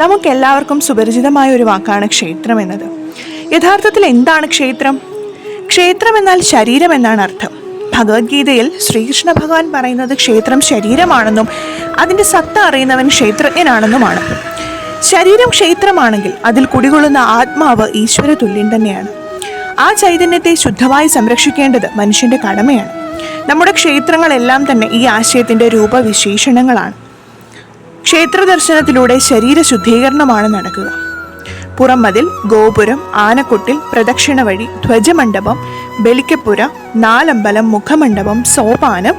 നമുക്കെല്ലാവർക്കും സുപരിചിതമായ ഒരു വാക്കാണ് ക്ഷേത്രം എന്നത്. യഥാർത്ഥത്തിൽ എന്താണ് ക്ഷേത്രം? ക്ഷേത്രം എന്നാൽ ശരീരം എന്നാണ് അർത്ഥം. ഭഗവത്ഗീതയിൽ ശ്രീകൃഷ്ണ ഭഗവാൻ പറയുന്നത് ക്ഷേത്രം ശരീരമാണെന്നും അതിന്റെ സത്ത അറിയുന്നവൻ ക്ഷേത്രജ്ഞനാണെന്നുമാണ്. ശരീരം ക്ഷേത്രമാണെങ്കിൽ അതിൽ കുടികൊള്ളുന്ന ആത്മാവ് ഈശ്വര തുല്യൻ തന്നെയാണ്. ആ ചൈതന്യത്തെ ശുദ്ധമായി സംരക്ഷിക്കേണ്ടത് മനുഷ്യന്റെ കടമയാണ്. നമ്മുടെ ക്ഷേത്രങ്ങളെല്ലാം തന്നെ ഈ ആശയത്തിന്റെ രൂപവിശേഷണങ്ങളാണ്. ക്ഷേത്ര ദർശനത്തിലൂടെ ശരീര ശുദ്ധീകരണമാണ് നടക്കുക. പുറംമതിൽ ഗോപുരം ആനക്കൊട്ടിൽ പ്രദക്ഷിണ വഴി ധ്വജമണ്ഡപം ബലിക്കപ്പുര നാലമ്പലം മുഖമണ്ഡപം സോപാനം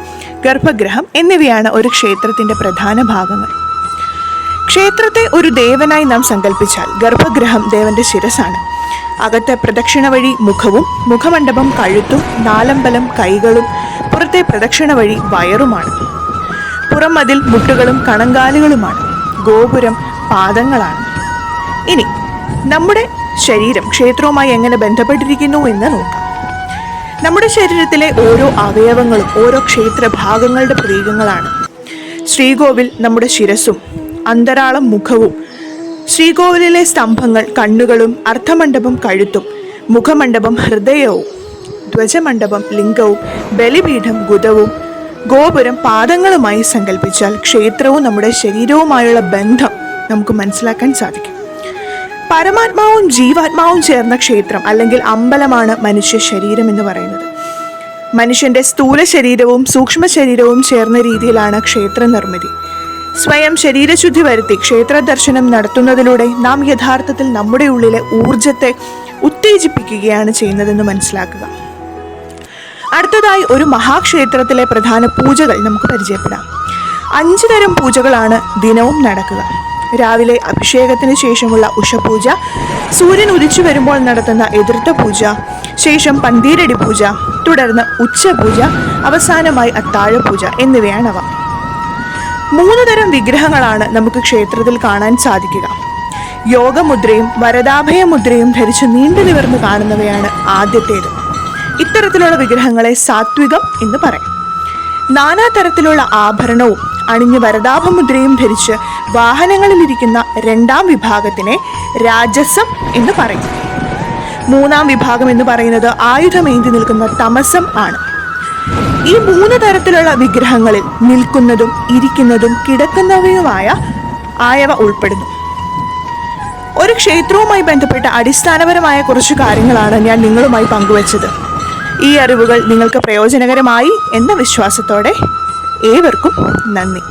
ഗർഭഗൃഹം എന്നിവയാണ് ഒരു ക്ഷേത്രത്തിന്റെ പ്രധാന ഭാഗങ്ങൾ. ക്ഷേത്രത്തെ ഒരു ദേവനായി നാം സങ്കല്പിച്ചാൽ ഗർഭഗൃഹം ദേവന്റെ ശിരസാണ്. അകത്തെ പ്രദക്ഷിണ വഴി മുഖവും മുഖമണ്ഡപം കഴുത്തും നാലമ്പലം കൈകളും പുറത്തെ പ്രദക്ഷിണ വഴി വയറുമാണ്. പുറം മതിൽ മുട്ടുകളും കണങ്കാലുകളുമാണ്. ഗോപുരം പാദങ്ങളാണ്. ഇനി നമ്മുടെ ശരീരം ക്ഷേത്രവുമായി എങ്ങനെ ബന്ധപ്പെട്ടിരിക്കുന്നു എന്ന് നോക്കാം. നമ്മുടെ ശരീരത്തിലെ ഓരോ അവയവങ്ങളും ഓരോ ക്ഷേത്ര ഭാഗങ്ങളുടെ പ്രതീകങ്ങളാണ്. ശ്രീകോവിൽ നമ്മുടെ ശിരസും അന്തരാളം മുഖവും ശ്രീകോവിലിലെ സ്തംഭങ്ങൾ കണ്ണുകളും അർത്ഥമണ്ഡപം കഴുത്തും മുഖമണ്ഡപം ഹൃദയവും ധ്വജമണ്ഡപം ലിംഗവും ബലിപീഠം ഗുദവും ഗോപുരം പാദങ്ങളുമായി സങ്കല്പിച്ചാൽ ക്ഷേത്രവും നമ്മുടെ ശരീരവുമായുള്ള ബന്ധം നമുക്ക് മനസ്സിലാക്കാൻ സാധിക്കും. പരമാത്മാവും ജീവാത്മാവും ചേർന്ന ക്ഷേത്രം അല്ലെങ്കിൽ അമ്പലമാണ് മനുഷ്യ ശരീരം എന്ന് പറയുന്നത്. മനുഷ്യന്റെ സ്ഥൂല ശരീരവും സൂക്ഷ്മ ശരീരവും ചേർന്ന രീതിയിലാണ് ക്ഷേത്ര നിർമ്മിതി. സ്വയം ശരീരശുദ്ധി വരുത്തി ക്ഷേത്ര ദർശനം നടത്തുന്നതിലൂടെ നാം യഥാർത്ഥത്തിൽ നമ്മുടെ ഉള്ളിലെ ഊർജത്തെ ഉത്തേജിപ്പിക്കുകയാണ് ചെയ്യുന്നതെന്ന് മനസ്സിലാക്കുക. അടുത്തതായി ഒരു മഹാക്ഷേത്രത്തിലെ പ്രധാന പൂജകൾ നമുക്ക് പരിചയപ്പെടാം. അഞ്ചു തരം പൂജകളാണ് ദിനവും നടക്കുക. രാവിലെ അഭിഷേകത്തിന് ശേഷമുള്ള ഉഷപൂജ സൂര്യൻ ഉദിച്ചു വരുമ്പോൾ നടത്തുന്ന എതിർത്ത പൂജ ശേഷം പന്തീരടി പൂജ തുടർന്ന് ഉച്ചപൂജ അവസാനമായി അത്താഴ പൂജ എന്നിവയാണവ. മൂന്ന് തരം വിഗ്രഹങ്ങളാണ് നമുക്ക് ക്ഷേത്രത്തിൽ കാണാൻ സാധിക്കുക. യോഗമുദ്രയും വരദാഭയ മുദ്രയും ധരിച്ച് നീണ്ടു നിവർന്ന് കാണുന്നവയാണ് ആദ്യത്തേത്. ഇത്തരത്തിലുള്ള വിഗ്രഹങ്ങളെ സാത്വികം എന്ന് പറയും. നാനാ തരത്തിലുള്ള ആഭരണവും അണിഞ്ഞ് വരദാഭമുദ്രയും ധരിച്ച് വാഹനങ്ങളിലിരിക്കുന്ന രണ്ടാം വിഭാഗത്തിനെ രാജസം എന്ന് പറയും. മൂന്നാം വിഭാഗം എന്ന് പറയുന്നത് ആയുധമേന്തി നിൽക്കുന്ന തമസം ആണ്. ഈ മൂന്ന് തരത്തിലുള്ള വിഗ്രഹങ്ങളിൽ നിൽക്കുന്നതും ഇരിക്കുന്നതും കിടക്കുന്നവയുമായ ആയവ ഉൾപ്പെടുന്നു. ഒരു ക്ഷേത്രവുമായി ബന്ധപ്പെട്ട അടിസ്ഥാനപരമായ കുറച്ച് കാര്യങ്ങളാണ് ഞാൻ നിങ്ങളുമായി പങ്കുവച്ചത്. ഈ അറിവുകൾ നിങ്ങൾക്ക് പ്രയോജനകരമായി എന്ന വിശ്വാസത്തോടെ ഏവർക്കും നന്ദി.